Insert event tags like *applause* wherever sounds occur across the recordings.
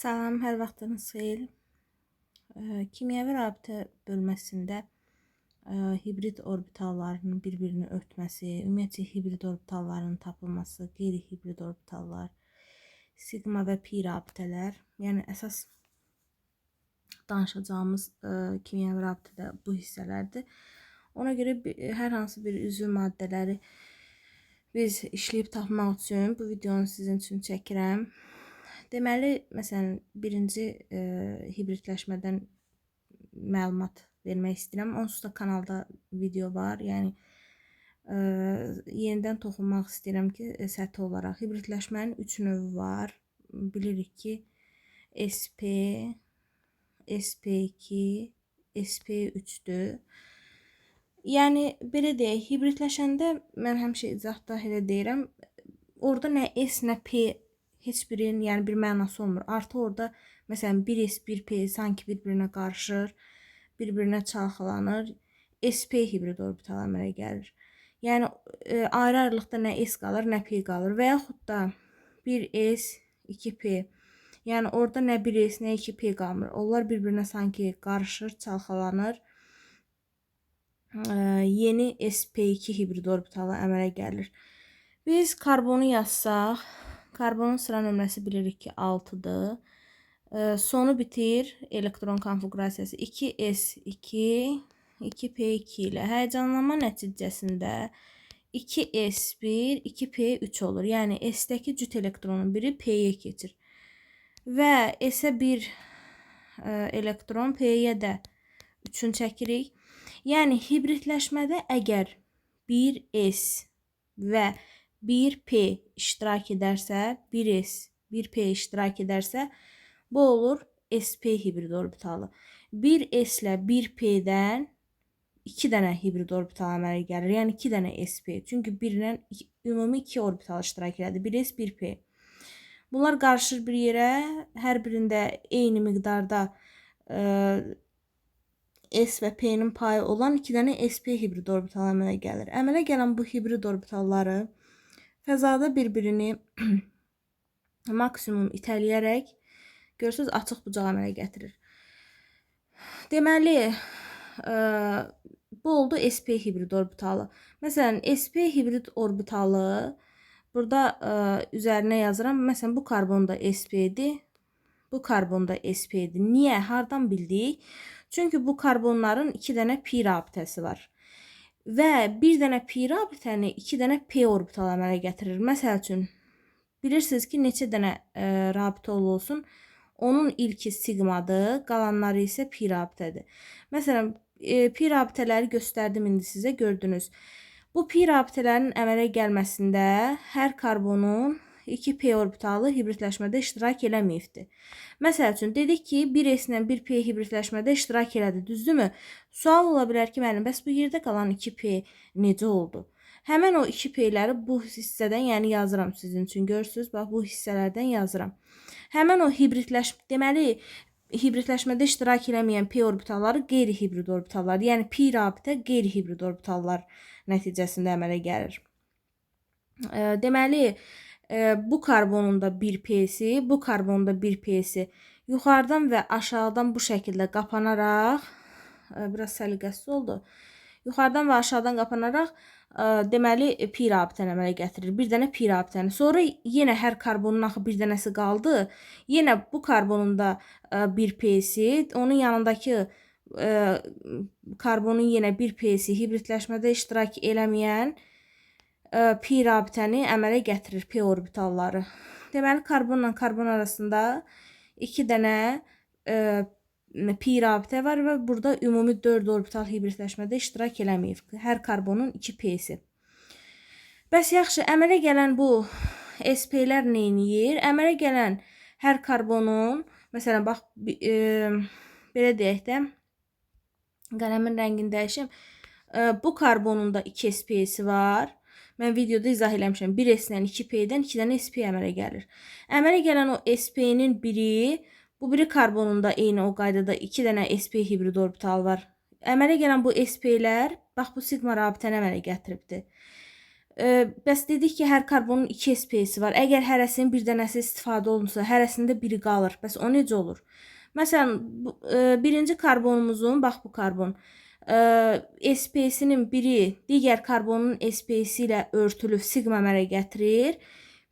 Salam, hər vaxtınız xeyir. Kimyəvi rabitə bölməsində hibrid orbitalların bir-birini örtməsi, ümumiyyətcə hibrid orbitalların tapılması, qeyri-hibrid orbitallar, sigma və pi rabitələr, yəni əsas danışacağımız kimyəvi rabitədə bu hissələrdir. Ona görə hər hansı bir üzvü maddələri biz işləyib tapmaq üçün bu videonu sizin üçün çəkirəm. Deməli, məsələn, birinci e, hibridləşmədən məlumat vermək istəyirəm. Onsuz da kanalda video var. Yəni e, yenidən toxunmaq istəyirəm ki, e, səthi olaraq hibridləşmənin 3 növü var. Bilirik ki, SP, SP2, SP3-dür. Yəni belə deyək, hibridləşəndə mən həmişə izahda elə deyirəm, orada nə S, nə P heç birinin yəni bir mənası olmur. Artı orada məsələn 1S, 1P sanki bir-birinə qarışır, bir-birinə çalxalanır. SP hibrid orbital əmələ gəlir. Yəni e, ayrı-ayrılıqda nə S qalır, nə P qalır və yaxud da 1S, 2P. Yəni orada nə 1S, nə 2P qalmır. Onlar bir-birinə sanki qarışır, çalxalanır. E, yeni SP2 hibrid orbitalı əmələ gəlir. Biz karbonu yazsaq, karbonun sıra nömrəsi bilirik ki 6-dır. E, sonu bitir elektron konfiqurasiyası 2s2 2p2 ilə həyəcanlanma nəticəsində 2s1 2p3 olur. Yəni s-dəki cüt elektronun biri p-yə keçir. Və s-ə 1 e, elektron p-yə də 3-ünü çəkirik. Yəni hibridləşmədə əgər 1s və 1p iştirak edərsə, 1s 1p iştirak edərsə, bu olur sp hibrid orbitalı. 1s ilə 1p-dən 2 dənə hibrid orbital əmələ gəlir. Yəni 2 dənə sp. Çünki 1 ilə ümumi 2 orbital iştirak elədi. 1s, 1p. Bunlar qarışır bir yerə. Hər birində eyni miqdarda ə, S və P-nin payı olan 2 dənə sp hibrid orbital əmələ gəlir. Əmələ gələn bu hibrid orbitalları fəzada bir-birini *clears throat* maksimum itələyərək görürsüz açıq bucaq əmələ gətirir. Deməli, ə, bu oldu sp hibrid orbitalı. Məsələn, sp hibrid orbitalı burada ə, üzərinə yazıram. Məsələn, bu karbon da sp-dir. Bu karbon da sp-dir. Niyə? Hardan bildik? Çünki bu karbonların 2 dənə pi rabitəsi var. Və bir dənə pi rabitəni 2 dənə p orbital əmələ gətirir. Məsəl üçün bilirsiniz ki, neçə dənə ə, rabitə olsun? Onun ilki sigmadır, qalanları isə pi rabitədir. Məsələn, e, pi rabitələri göstərdim indi sizə, gördünüz. Bu pi rabitələrin əmələ gəlməsində hər karbonun 2p orbitalı hibridləşmədə iştirak eləməyibdir. Məsəl üçün dedik ki, 1s ilə 1p hibridləşmədə iştirak elədi, düzdürmü? Sual ola bilər ki, müəllim, bəs bu yerdə qalan 2p necə oldu? Həmin o 2p-ləri bu hissədən, yəni yazıram sizin üçün. Görürsüz, bax bu hissələrdən yazıram. Həmin o hibridləş, deməli hibridləşmədə iştirak eləməyən p orbitalları qeyri-hibrid orbitallar, yəni pi rabitə qeyri-hibrid orbitallar nəticəsində əmələ gəlir. Deməli, e, bu karbonun da 1p-si, bu karbonun da 1p-si yuxarıdan və aşağıdan bu şəkildə qapanaraq e, biraz səliqəsiz oldu. Yuxarıdan və aşağıdan qapanaraq ə, deməli pi rabitəni əmələ gətirir. Bir dənə pi rabitəni. Sonra yenə hər karbonun axı bir dənəsi qaldı. Yenə bu karbonun da bir p-si, onun yanındakı karbonun yenə bir p-si hibridləşmədə iştirak eləməyən ə, pi rabitəni əmələ gətirir p orbitalları. Deməli karbonla karbon arasında 2 dənə ə, pi rabitə var və burada ümumi 4 orbital hibridləşmədə iştirak eləməyib. Hər karbonun 2 p-si. Bəs yaxşı, əmələ gələn bu SP-lər nə edir? Əmələ gələn hər karbonun, məsələn, bax e, belə deyək də, qələmin rəngini dəyişim. E, bu karbonun da 2 SP-si var. Mən videoda izah eləmişəm. 1 S-dən 2 P-dən 2 dənə SP əmələ gəlir. Əmələ gələn o SP-nin biri Bu biri karbonunda eyni o qaydada 2 dənə sp hibrid orbital var. Əmələ gələn bu sp-lər bax bu sigma rabitəni əmələ gətiribdi. E, bəs dedik ki, hər karbonun 2 SP-si var. Əgər hərəsinin bir dənəsi istifadə olunsa, hərəsində biri qalır. Bəs o necə olur? Məsələn, bu, e, birinci karbonumuzun, bax bu karbon, SP-sinin biri digər karbonun SP-si ilə örtülüb siqma əmələ gətirir.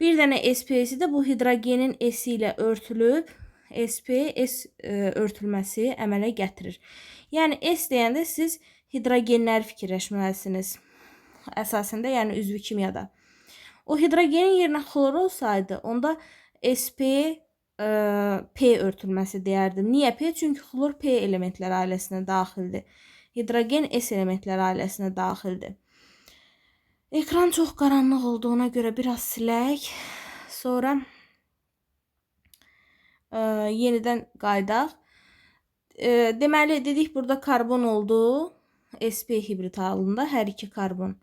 Bir dənə SP-si də bu hidrogenin S ilə örtülüb SP S e, örtülməsi əmələ gətirir. Yəni S deyəndə siz hidrogenləri fikirləşməlisiniz. Əsasında, yəni üzvü kimyada. O hidrogenin yerinə xlor olsaydı, onda SP ə, P örtülməsi deyərdim. Niyə P? Çünki xlor P elementlər ailəsinə daxildir. Hidrogen S elementlər ailəsinə daxildir. Ekran çox qaranlıq olduğuna görə biraz silək. Sonra ə, yenidən qaydaq. Ə, deməli dedik burada karbon oldu. SP hibrid halında hər iki karbon.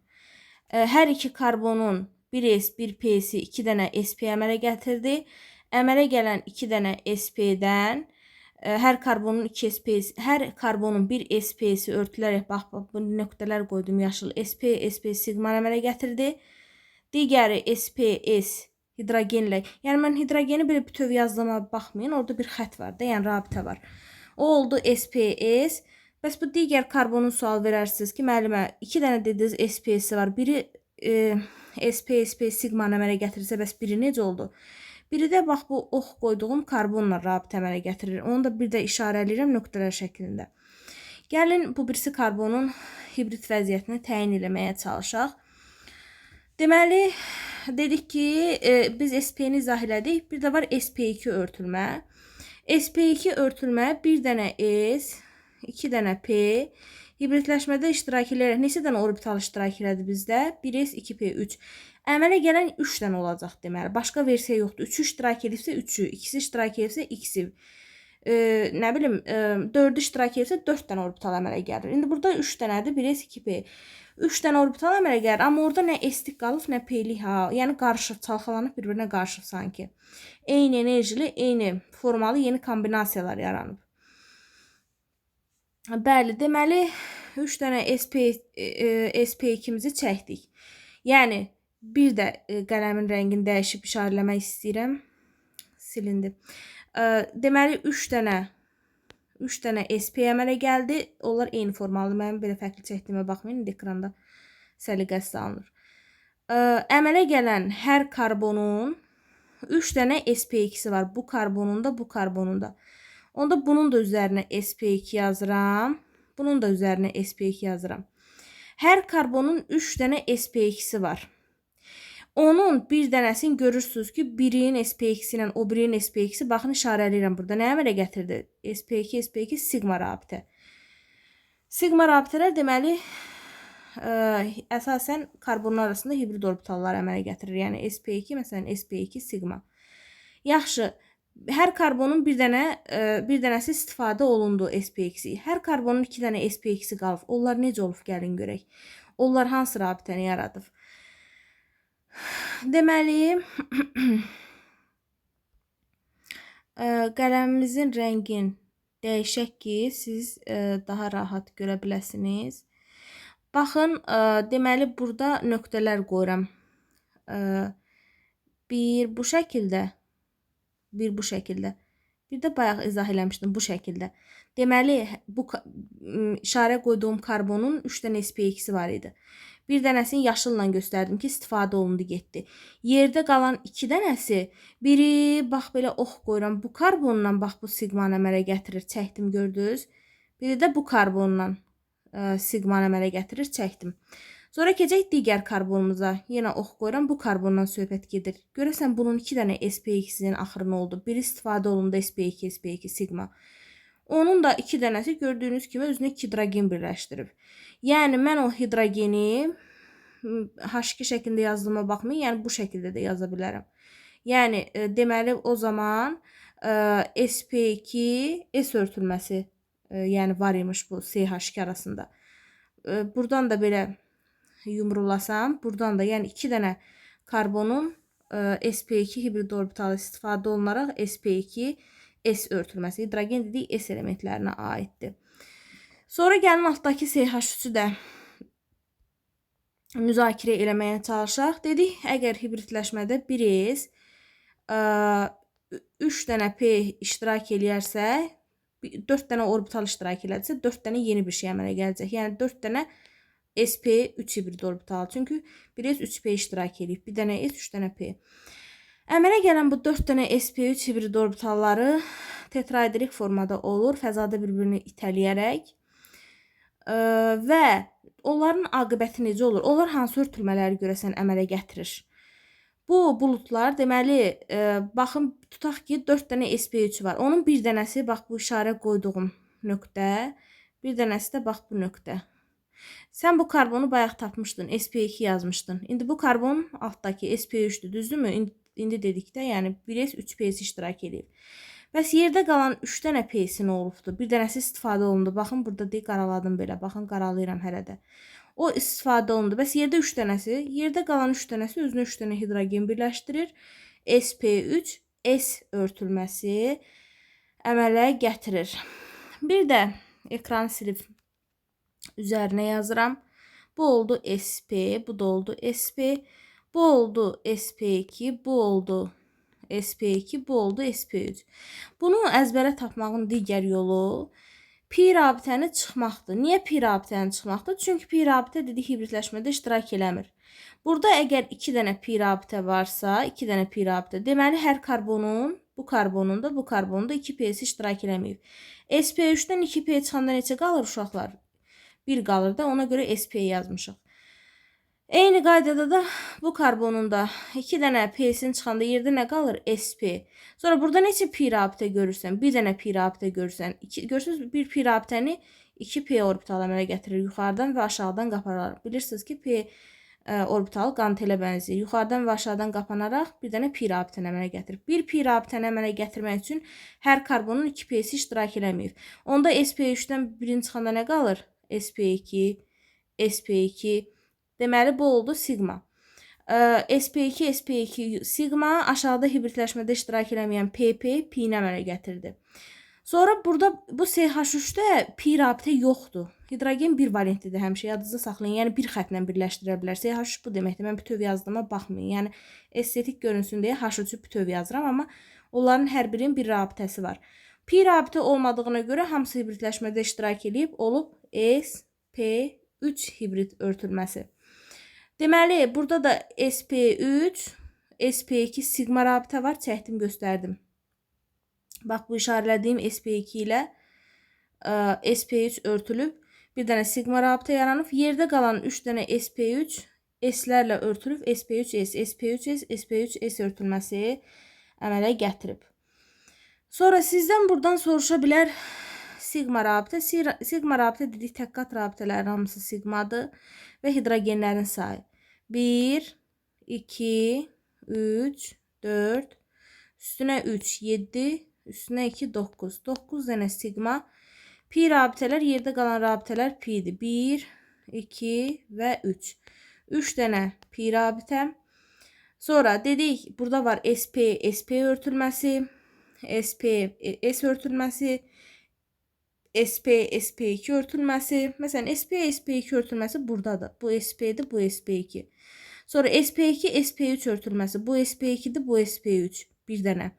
Ə, hər iki karbonun 1s, 1p'si 2 dənə sp əmələ gətirdi. Əmələ gələn 2 dənə sp-dən hər karbonun 2 sp-si, hər karbonun 1 sp-si örtülərək bax, bax bu nöqtələr qoydum yaşıl. sp, sp siqma əmələ gətirdi. Digəri sps hidrogenlə. Yəni mən hidrogeni belə bütöv yazdığıma baxmayın. Orada bir xətt var da, yəni rabitə var. O oldu sps. Bəs bu digər karbonun sual verərsiniz ki, müəllimə 2 dənə dediniz SPS var. Biri e, SP, SP siqma əmələ gətirirsə, bəs biri necə oldu? Biri də bax bu ox qoyduğum karbonla rabitə əmələ gətirir. Onu da bir də işarələyirəm nöqtələr şəklində. Gəlin bu birisi karbonun hibrid vəziyyətini təyin eləməyə çalışaq. Deməli, dedik ki, e, biz SP-ni izah elədik. Bir də var SP2 örtülmə. SP2 örtülmə bir dənə S, 2 dənə P, hibridləşmədə iştirak edərək neçə dənə orbital iştirak elədi bizdə? 1s, 2p, 3. Əmələ gələn 3 dənə olacaq deməli. Başqa versiya yoxdur. 3 iştirak edibsə 3-ü, ikisi iştirak edibsə x-i. E, nə bilim, e, 4 iştirak edibsə 4 dənə orbital əmələ gəlir. İndi burada 3 dənədir, 1s, 2p. 3 dənə orbital əmələ gəlir, amma orada nə s-lik qalıb, nə p-lik ha. Yəni qarışıb, çalxalanıb bir-birinə qarışıb sanki. Eyni enerjili, eyni formalı yeni kombinasiyalar yaranıb. Bəli, deməli 3 dənə SP e, SP2-mizi çəkdik. Yəni bir də e, qələmin rəngini dəyişib işarələmək istəyirəm. Silindi. Deməli 3 dənə 3 dənə SP əmələ gəldi. Onlar eyni formalıdır. Mənim belə fərqli çəkdiyimə baxmayın. İndi ekranda səliqəsiz alınır. Əmələ gələn hər karbonun 3 dənə SP2-si var. Bu karbonun da, bu karbonun da. Onda bunun da üzerine SP2 yazıram. Bunun da üzerine SP2 yazıram. Hər karbonun 3 dənə SP2-si var. Onun bir dənəsini görürsünüz ki, birinin SP2-si ilə o birinin SP2-si baxın işarələyirəm burada. Nə əmələ gətirdi? SP2, SP2 sigma rabitə. Sigma rabitələr deməli ə, əsasən karbonlar arasında hibrid orbitallar əmələ gətirir. Yəni SP2 məsələn SP2 sigma. Yaxşı, hər karbonun bir dənə e, bir dənəsi istifadə olundu SPX-i. Hər karbonun 2 dənə SPX-i qalıb. Onlar necə olub gəlin görək. Onlar hansı rabitəni yaradıb? Deməli *clears throat* e, qələmimizin rəngin dəyişək ki, siz e, daha rahat görə biləsiniz. Baxın, deməli burada nöqtələr qoyuram. Bir bu şəkildə bir bu şəkildə. Bir də bayaq izah eləmişdim bu şəkildə. Deməli, bu işarə qoyduğum karbonun 3 dənə SP2-si var idi. Bir dənəsini yaşılla göstərdim ki, istifadə olundu, getdi. Yerdə qalan 2 dənəsi, biri bax belə ox qoyuram. Bu karbonla bax bu siqmanı əmələ gətirir, çəkdim, gördünüz? Biri də bu karbonla ə, siqmanı əmələ gətirir, çəkdim. Sonra keçək digər karbonumuza. Yenə ox qoyuram. Bu karbondan söhbət gedir. Görəsən bunun 2 dənə sp2-sinin axırı nə oldu? Biri istifadə olundu sp2, sp2 sigma. Onun da 2 dənəsi gördüyünüz kimi özünə 2 hidrogen birləşdirib. Yəni mən o hidrogeni H2 şəklində yazdığıma baxmayın, yəni bu şəkildə də yaza bilərəm. Yəni e, deməli o zaman e, sp2 s örtülməsi e, yəni var imiş bu CH2 arasında. E, buradan da belə yumrulasam, buradan da yəni 2 dənə karbonun e, sp2 hibrid orbitalı istifadə olunaraq sp2 s örtülməsi hidrogen dedik s elementlərinə aiddir. Sonra gəlin altdakı CH3-ü də müzakirə eləməyə çalışaq. Dedik, əgər hibridləşmədə 1s 3 dənə p iştirak eləyərsə, 4 dənə orbital iştirak elədirsə, 4 dənə yeni bir şey əmələ gələcək. Yəni 4 dənə sp 3 hibrid orbital. Çünki 1s 3p iştirak eləyib. Bir dənə s, 3 dənə p. Əmələ gələn bu 4 dənə sp3 hibrid orbitalları tetraederik formada olur, fəzada bir-birini itələyərək. Ə, və onların aqibəti necə olur? Onlar hansı örtülmələri görəsən əmələ gətirir? Bu buludlar deməli, ə, baxın tutaq ki, 4 dənə sp3 var. Onun bir dənəsi bax bu işarə qoyduğum nöqtə, bir dənəsi də bax bu nöqtə. Sən bu karbonu bayaq tapmışdın, sp2 yazmışdın. İndi bu karbon altdakı sp3-dür, düzdürmü? İndi, indi dedikdə, yəni 1s 3ps iştirak edir. Bəs yerdə qalan 3 dənə P-si nə olubdu? Bir dənəsi istifadə olundu. Baxın burada deyil qaraladım belə. Baxın qaralayıram hələ də. O istifadə olundu. Bəs yerdə 3 dənəsi, yerdə qalan 3 dənəsi özünə 3 dənə hidrogen birləşdirir. sp3 S örtülməsi əmələ gətirir. Bir də ekranı silib üzərinə yazıram. Bu oldu SP, bu da oldu SP. Bu oldu SP2, bu oldu SP2, bu oldu SP3. Bunu əzbərə tapmağın digər yolu pi rabitəni çıxmaqdır. Niyə pi rabitəni çıxmaqdır? Çünki pi rabitə dedik hibridləşmədə iştirak eləmir. Burada əgər 2 dənə pi rabitə varsa, 2 dənə pi rabitə, deməli hər karbonun, bu karbonun da, bu karbonun da 2 p-si iştirak eləməyib. SP3-dən 2 p çıxanda neçə qalır uşaqlar? 1 qalır da, ona görə SP yazmışıq. Eyni qaydada da bu karbonun da 2 dənə P-sin çıxanda yerdə nə qalır? SP. Sonra burada neçə pi rabitə görürsən? Bir dənə pi rabitə görürsən. İki, görürsünüz bir pi rabitəni 2 p orbital əmələ gətirir yuxarıdan və aşağıdan qapanaraq. Bilirsiniz ki, p ə, e, orbital qantelə bənzəyir. Yuxarıdan və aşağıdan qapanaraq bir dənə pi rabitəni əmələ gətirir. Bir pi rabitəni əmələ gətirmək üçün hər karbonun 2 p-si iştirak eləməyib. Onda sp3-dən birin çıxanda nə qalır? sp2, sp2 Deməli bu oldu sigma. SP2, SP2 sigma aşağıda hibridləşmədə iştirak eləməyən PP pi-ni əmələ gətirdi. Sonra burada bu CH3-də pi rabitə yoxdur. Hidrogen bir valentlidir həmişə yadınızda saxlayın. Yəni bir xəttlə birləşdirə bilər. CH3 bu deməkdir. Mən bütöv yazdığıma baxmayın. Yəni estetik görünsün deyə H3-ü bütöv yazıram, amma onların hər birinin bir rabitəsi var. Pi rabitə olmadığına görə hamısı hibridləşmədə iştirak edib olub S, P3 hibrid örtülməsi. Deməli, burada da SP3, SP2 sigma rabitə var. Çəkdim, göstərdim. Bax, bu işarələdiyim SP2 ilə ə, SP3 örtülüb. Bir dənə sigma rabitə yaranıb. Yerdə qalan 3 dənə SP3 S-lərlə örtülüb. SP3S, SP3S, SP3S örtülməsi əmələ gətirib. Sonra sizdən buradan soruşa bilər sigma rabitə. Sigma rabitə dedik tək qat rabitələrin hamısı sigmadır və hidrogenlərin sayı. 1, 2, 3, 4, üstüne 3, 7, üstüne 2, 9. 9 tane sigma. Pi rabiteler yerde kalan rabiteler pi'di. 1, 2 ve 3. 3 tane pi rabitem. Sonra dedik burada var SP, SP örtülmesi. SP, S örtülmesi. SP, SP2 örtülmesi. Mesela SP, SP2 örtülmesi buradadır. Bu SP'dir, bu SP2. Sonra SP2, SP3 örtülməsi. Bu SP2-dir, bu SP3. Bir dənə.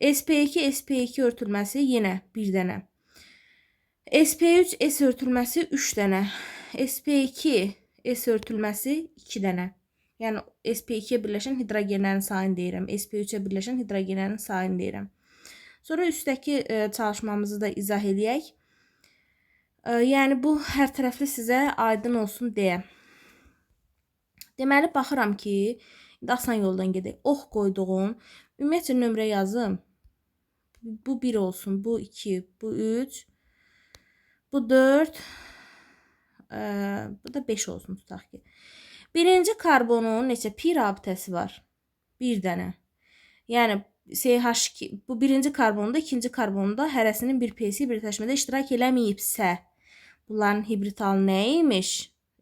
SP2, SP2 örtülməsi yenə bir dənə. SP3, S örtülməsi 3 dənə. SP2, S örtülməsi 2 dənə. Yəni SP2-yə birləşən hidrogenlərin sayını deyirəm. SP3-ə birləşən hidrogenlərin sayını deyirəm. Sonra üstdəki e, çalışmamızı da izah eləyək. E, yəni bu hər tərəfli sizə aydın olsun deyə. Deməli baxıram ki, indi asan yoldan gedək. Ox qoyduğum, ümumiyyətcə nömrə yazım. Bu 1 olsun, bu 2, bu 3, bu 4, ə, bu da 5 olsun tutaq ki. Birinci karbonun neçə pi rabitəsi var? Bir dənə. Yəni CH2 bu birinci karbonda, ikinci karbonda hərəsinin bir p'si bir təşmədə iştirak eləməyibsə, bunların hibrid halı nə imiş?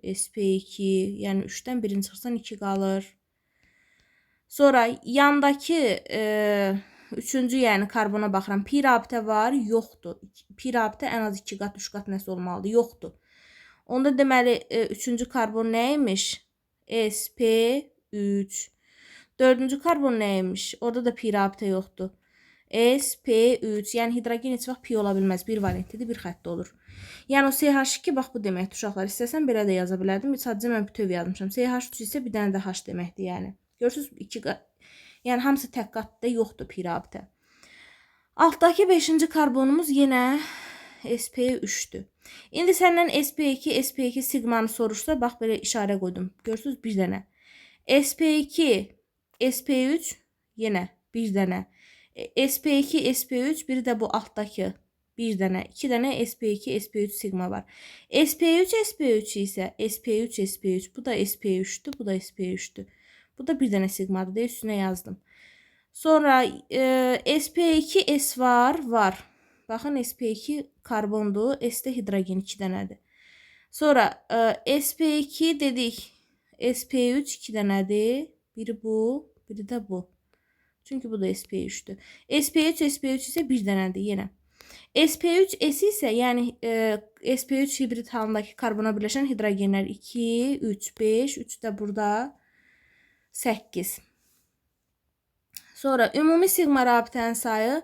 SP2 yəni 3-dən birini çıxsan 2 qalır. Sonra yandakı e, üçüncü yəni karbona baxıram. Pi rabitə var, yoxdur. Pi rabitə ən az 2 qat, 3 qat nəsə olmalıdır, yoxdur. Onda deməli e, üçüncü karbon nə imiş? SP3. Dördüncü karbon neymiş? Orada da pi rabitə yoxdur. SP3. Yəni hidrogen heç vaxt pi ola bilməz. Bir valentlidir, bir xəttli olur. Yəni o CH2 bax bu deməkdir uşaqlar. İstəsən belə də yaza bilərdim. Sadəcə mən bütöv yazmışam. CH3 isə bir dənə də H deməkdir, yəni. Görürsüz? İki qat. Yəni hamısı tək qatda yoxdur pi rabitə. Altdakı 5-ci karbonumuz yenə SP3-dür. İndi səndən SP2, SP2 sigmanı soruşsa, bax belə işarə qoydum. Görürsüz bir dənə. SP2, SP3 yenə bir dənə. E, SP2, SP3 biri də bu altdakı bir dənə, iki dənə SP2, SP3 sigma var. SP3, SP3 isə SP3, SP3 bu da SP3'tür, bu da SP3'tür. Bu da bir dənə sigmadır deyə üstünə yazdım. Sonra e, SP2S var, var. Baxın SP2 karbondur, S-də hidrogen 2 dənədir. Sonra e, SP2 dedik. SP3 2 dənədir. Biri bu, biri də bu. Çünki bu da SP3'dür. SP3 SP3 isə bir dənədir yenə. SP3 S isə yəni e, SP3 hibrid halındakı karbona birləşən hidrogenlər 2, 3, 5, 3 də burada 8. Sonra ümumi sigma rabitənin sayı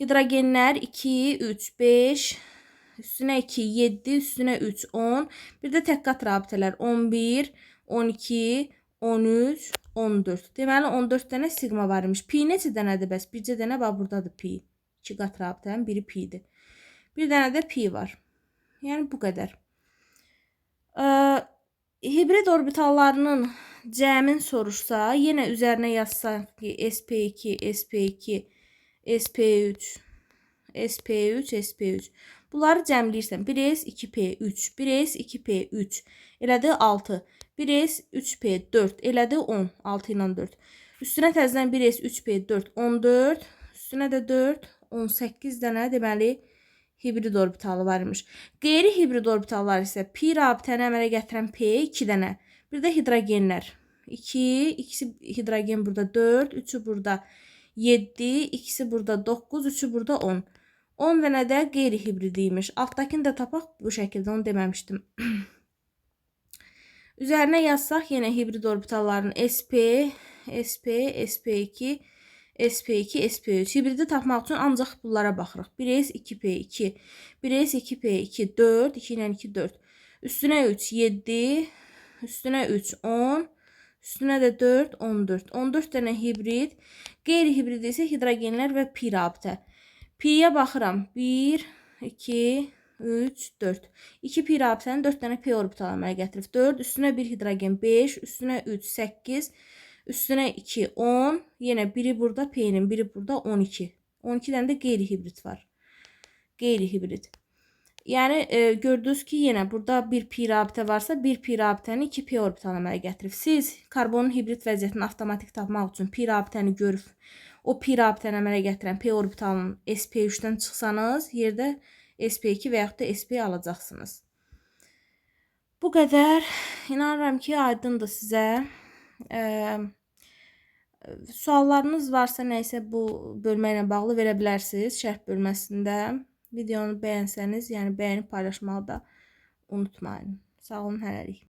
hidrogenlər 2, 3, 5, üstünə 2, 7, üstünə 3, 10. Bir də tək qat rabitələr 11, 12, 13, 14. Deməli 14 dənə sigma var imiş. Pi neçə dənədir bəs? Bircə dənə bax burdadır pi. 2 qat rabitənin biri pi'dir. Bir dənə də pi var. Yəni bu qədər. Ə, hibrid orbitallarının cəmin soruşsa, yenə üzərinə yazsaq ki, sp2, sp2, sp3, sp3, sp3. Bunları cəmləyirsən. 1s, 2p3, 1s, 2p3. Elədi 6. 1s, 3p, 4. Elədi 10. 6 ilə 4. Üstünə təzədən 1s, 3p, 4, 14. Üstünə də 4, 18 dənə deməli hibrid orbitalı var imiş. Qeyri-hibrid orbitallar isə pi rabitəni əmələ gətirən p 2 dənə. Bir də hidrogenlər. 2, ikisi hidrogen burada 4, 3'ü burada 7, ikisi burada 9, 3'ü burada 10. 10 dənə də qeyri-hibridiymiş. Altdakını da tapaq bu şəkildə onu deməmişdim. *clears throat* Üzərinə yazsaq yenə hibrid orbitalların sp, sp, sp2, SP2, SP3. Hibridi tapmaq üçün ancaq bunlara baxırıq. 1S 2P2, 1S 2P2, 4, 2 ilə 2, 4. Üstünə 3, 7, üstünə 3, 10, üstünə də 4, 14. 14 dənə hibrid. Qeyri-hibrid isə hidrogenlər və pi rabitə. Pi-yə baxıram. 1, 2, 3, 4. 2 pi rabitənin 4 dənə p orbital əmələ gətirib. 4, üstünə 1 hidrogen 5, üstünə 3, 8, Üstüne 2 10. Yine biri burada P'nin biri burada 12. 12 tane de gayri hibrit var. Gayri hibrit. Yani e, gördünüz ki yine burada bir pi rabitə varsa bir pi rabitəni 2 p orbital əmələ gətirib. Siz karbonun hibrit vəziyyətini avtomatik tapmaq üçün pi rabitəni görüb o pi rabitəni əmələ gətirən p orbitalının sp3-dən çıxsanız yerdə sp2 və yaxud da sp alacaqsınız. Bu qədər. İnanıram ki, aydındır sizə. Ee, Suallarınız varsa nəysə bu bölmə ilə bağlı verə bilərsiniz şərh bölməsində. Videonu bəyənsəniz, yəni bəyənib paylaşmağı da unutmayın. Sağ olun, hələlik.